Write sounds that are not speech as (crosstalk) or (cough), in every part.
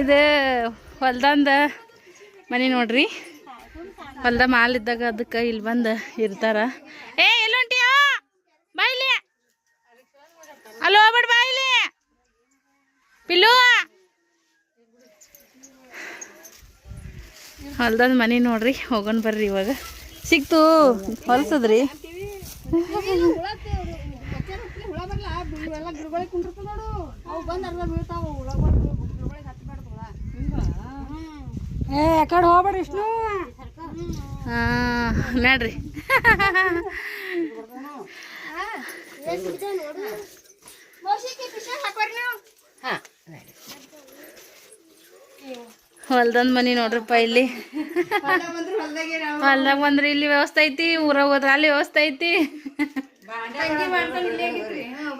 ಇದು ಹೊಲ್ದಂದ ಮನೆ ನೋಡ್ರಿ. ಹೊಲ್ದ ಮಾಲ್ ಇದ್ದಾಗ ಅದಕ್ಕೆ ಇಲ್ಲಿ ಬಂದು ಇರ್ತಾರ. ಏ ಎಲ್ಲೊಂಟಿಯ ಬಾಯ್ಲಿ ಅಲ್ಲಿ, ಹೋಗ್ಬಿಡ್ ಬಾಯ್ಲಿ ಪಿಲ್ಲು. ಹೊಲ್ದಂದ ಮನೆ ನೋಡ್ರಿ, ಹೋಗೋಣ ಬರ್ರಿ ಇವಾಗ. ಸಿಕ್ತು, ಹೊಲ್ಸದ್ರಿ. ಅವು ಬಂದು ಅರ್ಧ ಬೀಳ್ತಾವ ಬಂದು ಏ ಕಡೆ ಹೋಗ್ಬೇಡ್ರಿ ವಿಷ್ಣು. ಹಾಂ ನೋಡ್ರಿ. ಹೊಲ್ದಂದ್ ಮನಿ ನೋಡ್ರಪ್ಪ ಇಲ್ಲಿ. ಹೊಲ್ದಾಗ ಬಂದ್ರಿ ಇಲ್ಲಿ ವ್ಯವಸ್ಥೆ ಐತಿ ಊರಾಗ ಹೋದ್ರ ಅಲ್ಲಿ ವ್ಯವಸ್ಥೆ ಐತಿ.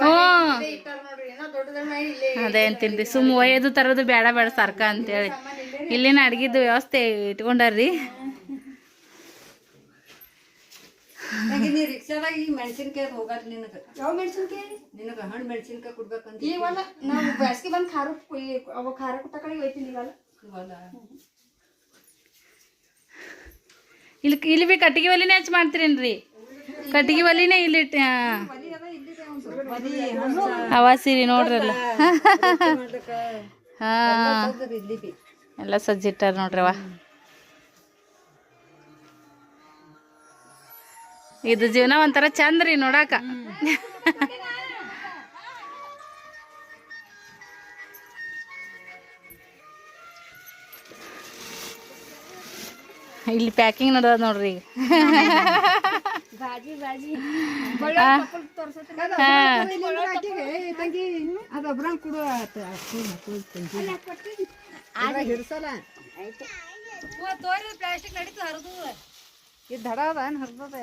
ಹ್ಞೂ ಅದೇ ಅಂತೀನಿ ಸುಮ್ಮ ಒಯ್ಯೋದು ತರೋದು ಬೇಡ ಬೇಡ ಸರ್ಕ ಅಂತೇಳಿ. ಇಲ್ಲಿನ ಅಡ್ಗಿದ್ದು ವ್ಯವಸ್ಥೆ ಇಟ್ಕೊಂಡಾರ್ರಿ. ಇಲ್ಲಿ ಇಲ್ಲಿ ಬಿ ಕಟ್ಟಿಗೆ ಒಲಿನೇ ಹಚ್ಚಿ ಮಾಡ್ತೀರೇನ್ರಿ? ಕಟ್ಟಿಗೆ ಒಲಿನೇ ಇಲ್ಲಿ ಇಟ್ಟು ಅವ ಸೀರಿ ನೋಡ್ರಲ್ಲ. ಹಾ. ಎಲ್ಲ ಸಜ್ಜಿಟ್ಟಾರ ನೋಡ್ರಿ ಅವ ಇದು ಜೀವನ ಒಂಥರ ಚಂದ ರೀ ನೋಡಾಕ. ಇಲ್ಲಿ ಪ್ಯಾಕಿಂಗ್ ನಡ್ದದ ನೋಡ್ರಿ ಈಗ. ಬಾಜಿ ಬಾಜಿ. (laughs) ಹಾ. ತಂಗಿ ಅದು ಒಬ್ರ ಕೊಡು ಹಿಡ್ಸಲ್ಲ. ಪ್ಲಾಸ್ಟಿಕ್ ನಡೀತು ಹರಿದು. ಇದು ದಡ ಅದ ಏನು ಹರಿದದ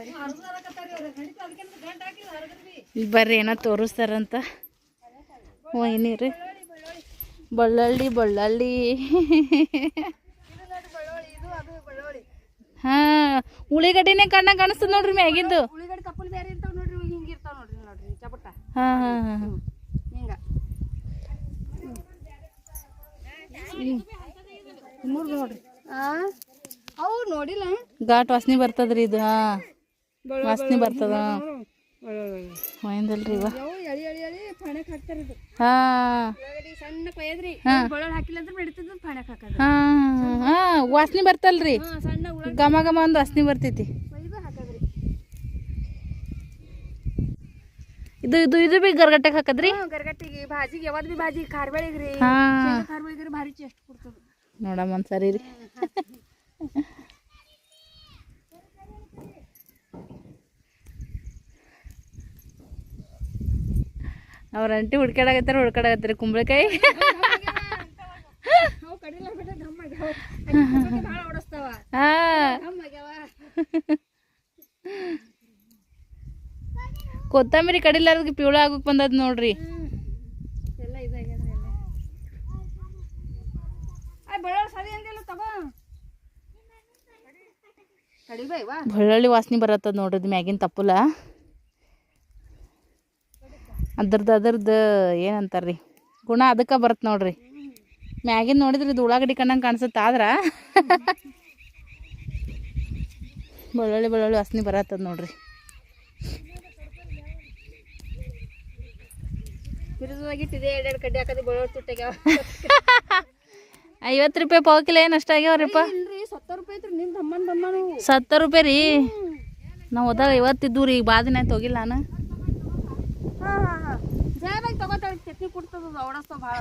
ಇಲ್ಲಿ ಬರ್ರಿ ಏನೋ ತೋರಿಸ್ತಾರಂತ. ಏನೀರಿ ಬಳ್ಳಳ್ಳಿ ಬಳ್ಳಳ್ಳಿ. ಹಾ ಉಳಿಗಡ್ಡಿನೇ ಕಣ್ಣ ಕಾಣಿಸ್ತದ ನೋಡ್ರಿ ಮ್ಯಾಗಿದ್ದು ಉಳಿಗಡ್ಡೆ ಕಪ್ಪಲ್ ಬೇರೆ ಇರ್ತಾವ ನೋಡ್ರಿ ಹಿಂಗೆ ಇರ್ತಾವ ನೋಡ್ರಿ ನೋಡ್ರಿ ಚಪಟ ಹಾ ಹಾ ಹಾ. ಹಿಂಗ. ಮೂರು ನೋಡ್ರಿ. ಆ ಅವು ನೋಡಿಲ್ಲ. ಘಾಟ್ ವಾಸನೆ ಬರ್ತದ್ರಿ ಇದು ಹಾ. ವಾಸನೆ ಬರ್ತದ. ಒಯ್ದಲ್ರಿ ಇವ. ಅವು ಎಳಿ ಎಳಿ ಎಳಿ ಫಾಣಕ್ ಹಾಕ್ತಾರ ಇದು ಹಾ. ಉಳ್ಳಾಗಡ್ಡಿ ಸಣ್ಣ ಕೊಯ್ದ್ರಿ ಹಾ. ಬೆಳ್ಳುಳ್ಳಿ ಹಾಕಿಲ್ಲ ಅಂದ್ರೆ ಫಣಕ್ ಹಾಕೋದು. ಹಾ ಹಾ ವಾಸನೆ ಬರ್ತಲ್ರಿ. ಹಾ ಸಣ್ಣ ಉಳ್ಳಾಗಡ್ಡಿ ಘಮ ಘಮ ಒಂದು ವಾಸನೆ ಬರ್ತೈತಿ. ಹಾಕೋದ್ರಿ. ಇದು ಇದು ಇದು ಬಿ ಗರ್ಗಟ್ಟೆಗೆ ಹಾಕದ್ರಿ? ಹ್ಞೂ ಗರ್ಗಟ್ಟಿಗೆ ಭಾಜಿಗೆ ಯಾವ್ದು ಬಿ ಭಾಜಿ ಖಾರ ಬೆಳಿಗ್ರಿ ಹಾ. ಖಾರ ಬೆಳಿಗ್ರಿ ಭಾರಿ ಟೇಸ್ಟ್ ಕೊಡ್ತದ. ನೋಡಮ್ಮ ಒಂದ್ಸರಿ ರೀ ಅವ್ರ ಅಂಟಿ ಹುಡ್ಕಾಡಕತ್ತಾರ ಹುಡ್ಕಾಡಕತ್ತಾರ ಕುಂಬಳಕಾಯಿ. ಕೊತ್ತಂಬರಿ ಕಡಿಲಾರ್ದಕ್ಕೆ ಪಿವಳ ಆಗಕ್ ಬಂದದ್ ನೋಡ್ರಿ. ಬೆಳ್ಳುಳ್ಳಿ ವಾಸನೆ ಬರತ್ತದ ನೋಡ್ರಿ ಮ್ಯಾಗಿನ ತಪ್ಪುಲ. ಅದ್ರದ್ದು ಅದ್ರದ್ದು ಏನಂತಾರ್ರಿ? ಗುಣ ಅದಕ್ಕೆ ಬರುತ್ತೆ ನೋಡ್ರಿ. ಮ್ಯಾಗಿನ ನೋಡಿದ್ರೆ ಇದು ಉಳ್ಳಾಗಡ್ಡಿ ಕಣ್ಣಂಗೆ ಕಾಣಿಸುತ್ತೆ ಆದ್ರೆ ಬೆಳ್ಳುಳ್ಳಿ ಬೆಳ್ಳುಳ್ಳಿ ವಾಸನೆ ಬರತ್ತದ ನೋಡ್ರಿ. ಐವತ್ತು ರೂಪಾಯಿ ಪಾವು ಕಿಲೋ ಏನು ಅಷ್ಟು ಆಗ್ಯಾವ್ರಿಪ್ಪ? ಇಲ್ರಿ ಸತ್ತ ರೂಪಾಯಿ ಐತ್ರಿ ನಿಮ್ ದಮ್ಮನ್ ದಮ್ಮನು ರೂಪಾಯಿ ರೀ? ನಾವು ಹೋದಾಗ ಐವತ್ತಿದ್ದು ರೀ ಈಗ ಬಾದಿನ ತೊಗಿಲ್ಲ ನಾನು ಹಾ ಹಾ ಹಾ ಜಯವಾಗಿ ತಗೋತಾಳೆ ಚಟ್ನಿ ಕೊಡ್ತದ ಓಡಸ್ತಾವ ಭಾಳ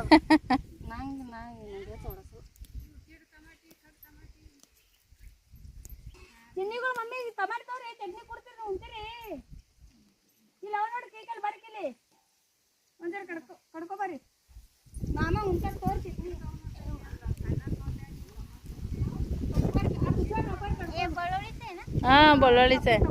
ನಂಗೆ ನಂಗೆ ನಂಗೆ ಓಡಸು ಮಮ್ಮಿ ಟಮಾಟಿ ತವ್ರಿ ಚಟ್ನಿ ಕೊಡ್ತೀರಿ ಉಂತೀರಿ ಇಲ್ಲ ಅವ ನೋಡಿ ಕೇಕಲ್ಲಿ ಬರ್ಕಿಲಿ ಒಂದೆರಡು ಕಡ್ಕೊ ಕಡ್ಕೊ ಬರ್ರಿ ಮಾಮ ಉಂಟಾರ ತೋರಿ ಚಟ್ನಿ ಹಾಂ ಬೆಳ್ಳುಳ್ಳಿ ಸರ್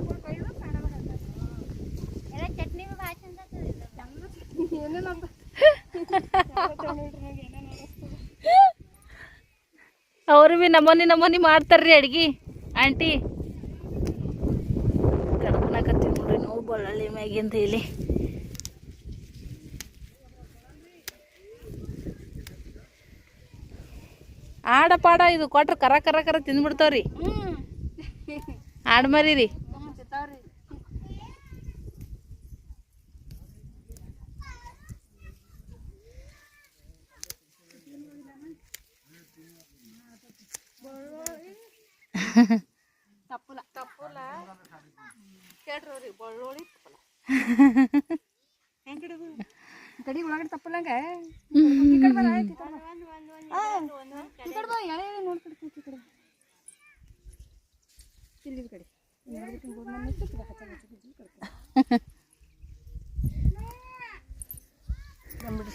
ಅವರು ಭೀ ನಮೂನಿ ನಮೂನಿ ಮಾಡ್ತಾರ್ರಿ ಅಡ್ಗಿ. ಆಂಟಿ. ಕಡ್ಕೊಳಕತ್ತೀವಿ ನೋಡ್ರಿ ನಾವು ಬಳ್ಳಿ ಮ್ಯಾಗಿಂದ ಇಲ್ಲಿ ಆಡ ಪಾಡ ಇದು ಕೊಟ್ರೆ ಕರ ಕರ ಕರ ತಿಂದ್ಬಿಡ್ತಾವ್ರಿ. ಆಡ್ಮರಿ ರೀ ತಪ್ಪಲ. ತಪ್ಪಲ. ಕೇಳ್ರಿ ಬಳ್ಳೊಳ್ಳಿ ತಪ್ಪಲ. ಕಡಿ ಒಳಗಡೆ ತಪ್ಪಲಂಗ ಈ ಕಡೆ ಬರ ಈ ಕಡೆ ಬಾ. ಈ ಕಡೆ ಬಾ ಎಳೆ ಎಳೆ ನೋಡ್ಕೊಡ್ತೀನಿ ಈ ಕಡೆ. ಕಡೆ. ನೋಡ್ಬಿಟ್ಟು.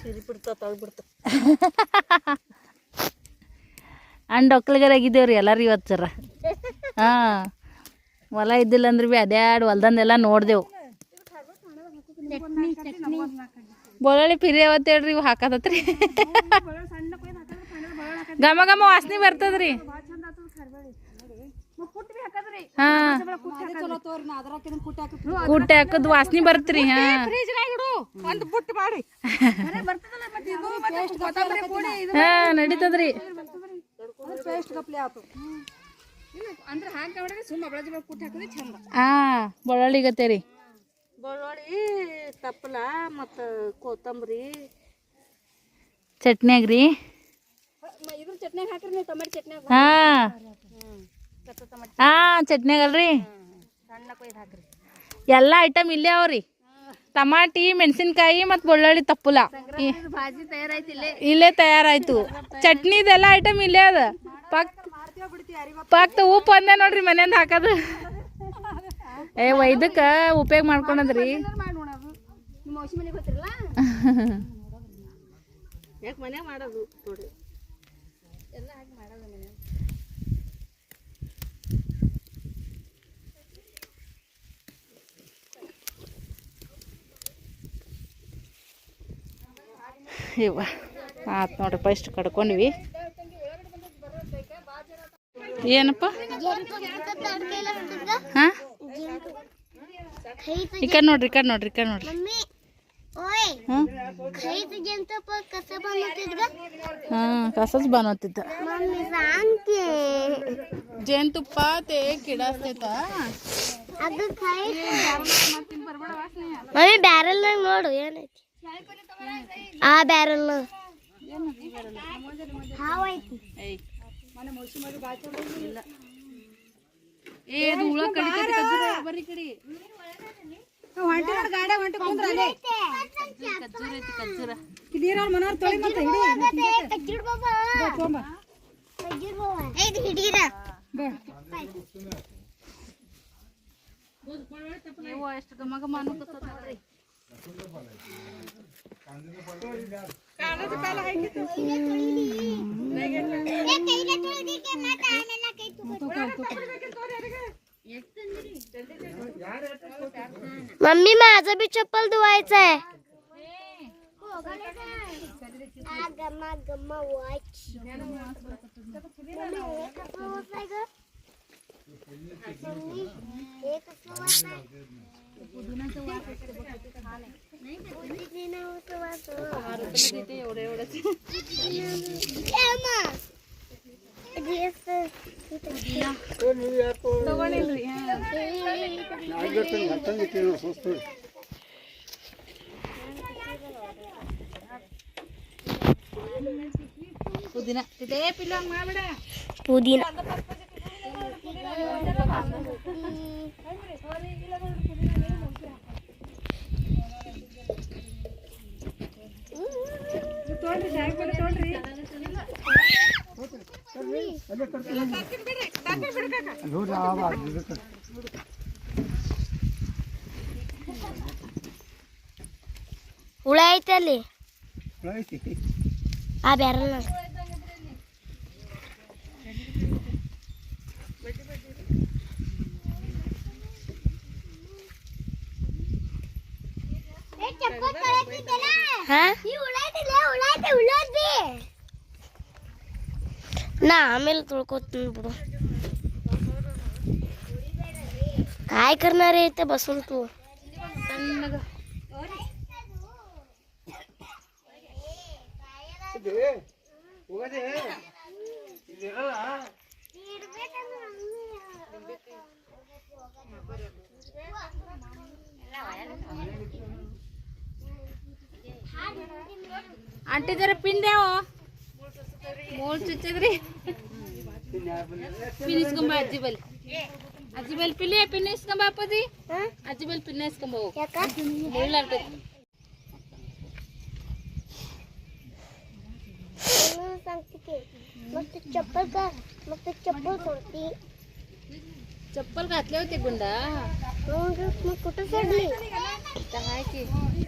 ಸಿರಿ ಬಿಡ್ತಾ ಅಂಡ್ ಒಕ್ಕಲಿಗರ ಎಲ್ಲರೂ ಇವತ್ತು ಹಾಂ. ಹೊಲ ಇದ್ದಿಲ್ಲ ಅಂದ್ರೆ ಭೀ ಅದ್ಯಾಡು ಹೊಲ್ದಂದೆಲ್ಲ ನೋಡಿದೆವು. ಬೆಳ್ಳುಳ್ಳಿ ಪಿರಿ ಅವತ್ತು ಹೇಳ್ರಿ ಇವು ಹಾಕತತ್ರಿ? ಘಮ ಘಮ ವಾಸನೆ ಬರ್ತದ್ರಿ. ಹಾಂ. ಹಾಕದ್ ಬರ್ತ್ರಿ, ಹಾಂ. ಫ್ರಿಜ್ನಾಗ ಇಡು ಒಂದು ಬುಟ್ಟಿ ಮಾಡಿ ಬರ್ತದಲ್ಲ ಮತ್ತೆ ಇದು ಮತ್ತೆ ಕೊತ್ತಂಬರಿ ಪುಡಿ ಇದು ಹಾಂ, ನಡೀತದ್ರಿ. ಪೇಸ್ಟ್ ಕಪ್ಲಿ ಆತು. ಅಂದ್ರೆ ಹಾಕಿ ಸುಮ್ಮ ಬೆಳಗ್ಗೆ ಬೆಳಗ್ಗೆ ಕುಟ್ಟಿ ಹಾಕಿದ್ರೆ ಚಂದ. ಹಾಂ ಬೆಳ್ಳುಳ್ಳಿ ಗತೆ ರೀ. ಬೆಳ್ಳುಳ್ಳಿ ತಪ್ಪಲ ಮತ್ತು ಕೊತ್ತಂಬರಿ. ಚಟ್ನ್ಯಾಗ ರೀ. ಇದ್ರ ಚಟ್ನ್ಯಾಗ ಹಾಕ್ರಿ ನೀವು ಟೊಮೆಟೊ ಚಟ್ನ್ಯಾಗ ಹಾಂ. ಹಾಂ ಚಟ್ನ್ಯಾಗ ಅಲ್ರಿ. ಸಣ್ಣ ಕೊಯ್ದು ಹಾಕ್ರಿ. ಎಲ್ಲ ಐಟಮ್ ಇಲ್ಲೇ ಅವ್ರಿ. ಟಮಾಟಿ ಮೆಣಸಿನ್ಕಾಯಿ ಮತ್ತು ಬೆಳ್ಳುಳ್ಳಿ ತಪ್ಪುಲ. ಈ- ಭಾಜಿ ತಯಾರಾಯ್ತು ಇಲ್ಲೇ. ಇಲ್ಲೇ ತಯಾರಾಯ್ತು. ಚಟ್ನಿದೆಲ್ಲ ಐಟಮ್ ಇಲ್ಲೇ ಅದ. ಪಕ್ ಪಕ್ತ ಉಪ್ಪು ಅಂದೆ ನೋಡ್ರಿ ಮನೆಯಿಂದ ಹಾಕೋದು. ಏ ವೈದಕ್ಕೆ ಉಪಯೋಗ ಮಾಡ್ಕೊಂಡದ್ರಿ. (laughs) ಮಾಡಿ ನೋಡೋದು ನಿಮ್ಮ ಔಷಧಿ ಮನೆಗೆ ಗೊತ್ತಿರಲ್ಲ ಯಾಕೆ ಮನೆ ಮಾಡೋದು ನೋಡ್ರಿ ಎಲ್ಲ ಹಾಕಿ ಮಾಡೋದು ಮನೆ ಇವ. ಆತ್ ನೋಡ್ರಿ ಫಸ್ಟ್ ಕಡ್ಕೊಂಡ್ವಿ. ಏನಪ್ಪ? ಹಾಂ? ಈ ಕಡೆ ನೋಡ್ರಿ ಈ ಕಡೆ ನೋಡ್ರಿ ಈ ಕಡೆ ನೋಡ್ರಿ. ಹಾ ಕಸಸ್ ಬಂದತ್ತಿದ್ದ ಜೇನುತುಪ್ಪ ತೇ ಕಿಡಸ್ತೈತ. ಮಮ್ಮಿ ಬ್ಯಾರಲ್ ನೋಡು ಏನೈತಿ? ಆ ಬ್ಯಾರಲ್ ಏ ಗಮ ಗಮ ಕಡಿತೈತಿ ಕಜ್ಜೂರ ಬರ್ರಿ ಈ ಕಡೆ ಹೊಂಟಿ ನೋಡಿ ಗಾಡಿ ಹೊಂಟಿ ಕುಂದ್ರ ಅಲ್ಲೇ ಕಜ್ಜೂರ ಐತಿ ಕಜ್ಜೂರ ನೀರವ್ರ ಮನವ್ರ ತೊಳಿ ಮತ್ತೆ ಹಿಡಿ ತೊಗೊಂಬ ಹಿಡೀರ ನೀವು ಎಷ್ಟು ಘಮ ಘಮ ಅನ್ನಕತ್ತದ ನೋಡ್ರಿ मम्मी माझं बी चप्पल धुवायचं आहे गम्मा गम्मा वॉच ಪುದೀನ ಇದೇ ಪಿಲ್ಲ ಹಂಗೆ ಮಾಡ್ಬೇಡ ಪುದೀನ ಹುಳ ಐತೆ. ಅಲ್ಲಿ ಆ ಬ್ಯಾರಲ್ ನಾ ಆಮೇಲೆ ತೊಳ್ಕೊತೀನಿ ಬಿಡು काय करणार आहे ते बसून तू అంటే జర పిండేవో మోల్చి చుచ్చేది పిన్నిస్కొంబ అజ్జిబల్ అజ్జిబల్ పిల్లి పిన్నిస్కొంబ అప్పది అజ్జిబల్ పిన్నేస్కొంబ ముళ్ళు అంటది चप्पल का मस्त चप्पल चप्पल गुंडा. कुठं काय की.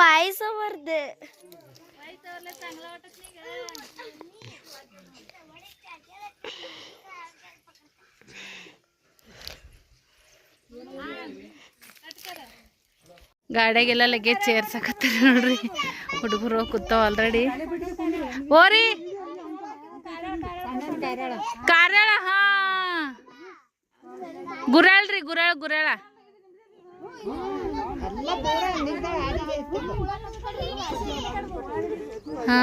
ರೊಕ್ಕ तू आई समोर दे ಗಾಡ್ಯಾಗೆಲ್ಲ ಲಗೇಜ್ ಸೇರ್ಸಕತ್ತಾರ ನೋಡ್ರಿ ಹುಡುಗರು ಕೂತಾವ ಆಲ್ರೆಡಿ ಓರಿ ಕಾರ್ಯಾಳ ಹಾ ಗುರಾಳ್ ರೀ ಗುರಾಳ್ ಗುರಾಳ ಹಾ.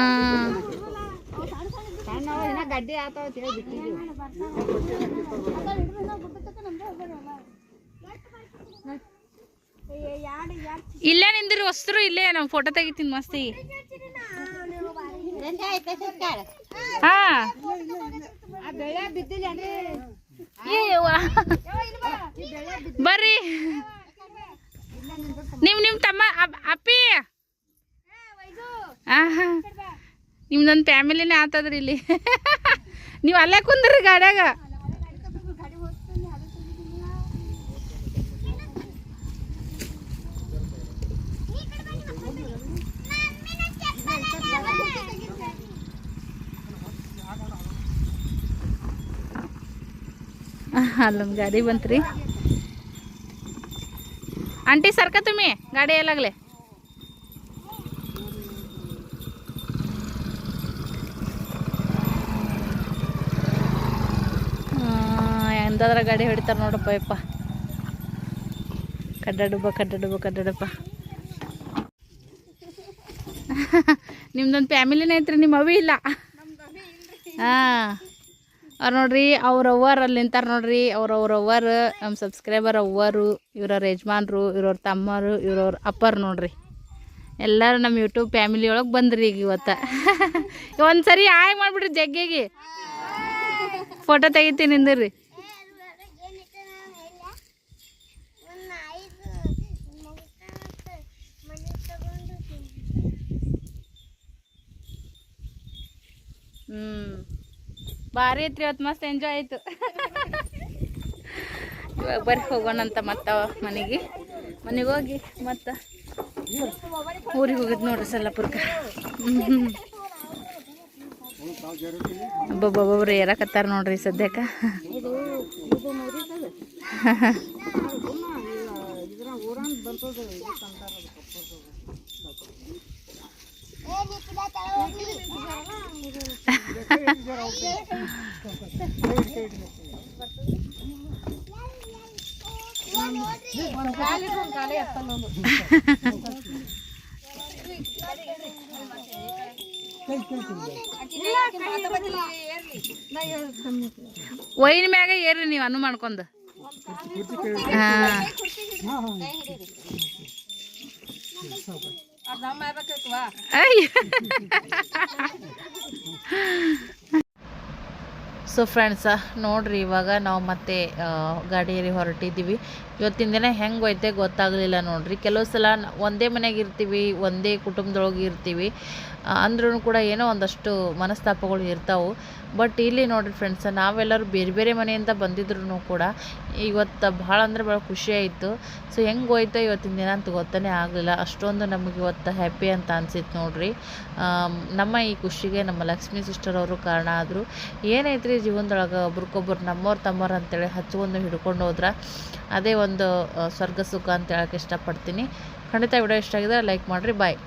ಇಲ್ಲೇ ನಿಂದಿರಿ ವಸ್ತ್ರು ಇಲ್ಲೇ ನಾವು ಫೋಟೋ ತೆಗಿತೀನಿ ಮಸ್ತಿ. ಬರ್ರಿ. ನಿಮ್ ನಿಮ್ ತಮ್ಮ ಅಪ್- ಅಪ್ಪಿ? ನಿಮ್ದೊಂದು ಫ್ಯಾಮಿಲಿನೇ ಆತದ್ರಿ ಇಲ್ಲಿ. ನೀವು ಅಲ್ಲೇ ಕುಂದ್ರಿ ಗಾಡ್ಯಾಗ. ಅಲ್ಲೊಂದು ಗಾಡಿ ಬಂತ್ರಿ. ಆಂಟಿ तुम्ही? गाडी ಗಾಡಿ लागले. ಎಂದಾದ್ರ ಗಾಡಿ ಹೊಡಿತಾರೆ ನೋಡಪ್ಪ ಯಪ್ಪ ಕಡ್ಡಡುಬ ಕಡ್ಡಡುಬ್ಬ ಕಡ್ಡಡಪ್ಪ ನಿಮ್ದೊಂದು ಫ್ಯಾಮಿಲಿನೇ ಐತ್ರಿ ನಿಮ್ಮ ಅವಿ ಇಲ್ಲ ಹಾಂ ಅವ್ರು ನೋಡ್ರಿ, ಅವ್ರ ಅವ್ವರ್ ಅಲ್ಲಿ ನಿಂತಾರ ನೋಡ್ರಿ, ಅವ್ರ ಅವ್ರ ಅವ್ವರ್ ನಮ್ಮ ಸಬ್ಸ್ಕ್ರೈಬರ್ ಅವ್ವರು, ಇವ್ರವ್ರ ಯಜಮಾನ್ರು, ಇವ್ರವ್ರ ತಮ್ಮರು, ಇವ್ರವ್ರ ಅಪ್ಪರ್ ನೋಡ್ರಿ. ಎಲ್ಲರೂ ನಮ್ಮ ಯೂಟ್ಯೂಬ್ ಫ್ಯಾಮಿಲಿ ಒಳಗೆ ಬಂದ್ರಿ ಈಗ ಇವತ್ತು. (laughs) ಒಂದು ಸರಿ ಆಯ್ ಮಾಡಿಬಿಡ್ರಿ ಜಗ್ಗಿಗೆ. ಫೋಟೋ ತೆಗಿತೀನಿ ನಿಂದಿರ್ರಿ. ಹ್ಞೂ ಭಾರಿ ಐತ್ರಿ ಇವತ್ತು ಮಸ್ತ್ ಎಂಜಾಯ್ ಆಯ್ತು. ಇವಾಗ ಬರ್ರಿ ಹೋಗೋಣಂತ ಮತ್ತೆ ಮನೆಗೆ. ಮನೆಗೆ ಹೋಗಿ ಮತ್ತೆ ಊರಿಗೆ ಹೋಗಿದ್ ನೋಡ್ರಿ ಸಲ್ಲಪುರ್ಕ. ಒಬ್ಬೊಬ್ಬೊಬ್ಬರು ಏರಕತ್ತಾರ ನೋಡ್ರಿ ಸದ್ಯಕ್ಕೆ. ವೈನ್ ಮ್ಯಾಗ ಏರಿ ನೀವು ಅನ್ನು ಮಾಡ್ಕೊಂಡ್. ಸೊ ಫ್ರೆಂಡ್ಸ ನೋಡ್ರಿ ಇವಾಗ ನಾವು ಮತ್ತೆ ಗಾಡಿಯಲ್ಲಿ ಹೊರಟಿದ್ದೀವಿ. ಇವತ್ತಿನ ದಿನ ಹೆಂಗೆ ಹೋಯ್ತೆ ಗೊತ್ತಾಗಲಿಲ್ಲ ನೋಡಿರಿ. ಕೆಲವು ಸಲ ಒಂದೇ ಮನೆಗೆ ಇರ್ತೀವಿ, ಒಂದೇ ಕುಟುಂಬದೊಳಗೆ ಇರ್ತೀವಿ. ಅಂದ್ರೂ ಕೂಡ ಏನೋ ಒಂದಷ್ಟು ಮನಸ್ತಾಪಗಳು ಇರ್ತಾವೆ. ಬಟ್ ಇಲ್ಲಿ ನೋಡಿರಿ ಫ್ರೆಂಡ್ಸ ನಾವೆಲ್ಲರೂ ಬೇರೆ ಬೇರೆ ಮನೆಯಿಂದ ಬಂದಿದ್ರು ಕೂಡ ಇವತ್ತು ಭಾಳ ಅಂದ್ರೆ ಭಾಳ ಖುಷಿ ಆಯಿತು. ಸೊ ಹೆಂಗೆ ಹೋಯ್ತೋ ಇವತ್ತಿನ ದಿನ ಅಂತ ಗೊತ್ತನೇ ಆಗಲಿಲ್ಲ. ಅಷ್ಟೊಂದು ನಮಗೆ ಇವತ್ತು ಹ್ಯಾಪಿ ಅಂತ ಅನಿಸಿತ್ತು ನೋಡಿರಿ. ನಮ್ಮ ಈ ಖುಷಿಗೆ ನಮ್ಮ ಲಕ್ಷ್ಮೀ ಸಿಸ್ಟರ್ ಅವರು ಕಾರಣ ಆದರು. ಏನೈತ್ರಿ ಜೀವನದೊಳಗೆ ಒಬ್ರಿಗೊಬ್ರು ನಮ್ಮವ್ರು ತಮ್ಮವ್ರು ಅಂತೇಳಿ ಹಚ್ಕೊಂಡು ಹಿಡ್ಕೊಂಡು ಹೋದ್ರೆ? ಅದೇ ಒಂದು ಆ, ಸ್ವರ್ಗ ಸುಖ ಅಂತ ಹೇಳಕ್ಕೆ ಇಷ್ಟಪಡ್ತೀನಿ. ಖಂಡಿತ ವಿಡಿಯೋ ಇಷ್ಟ ಆಗಿದ್ರೆ ಲೈಕ್ ಮಾಡಿರಿ. ಬಾಯ್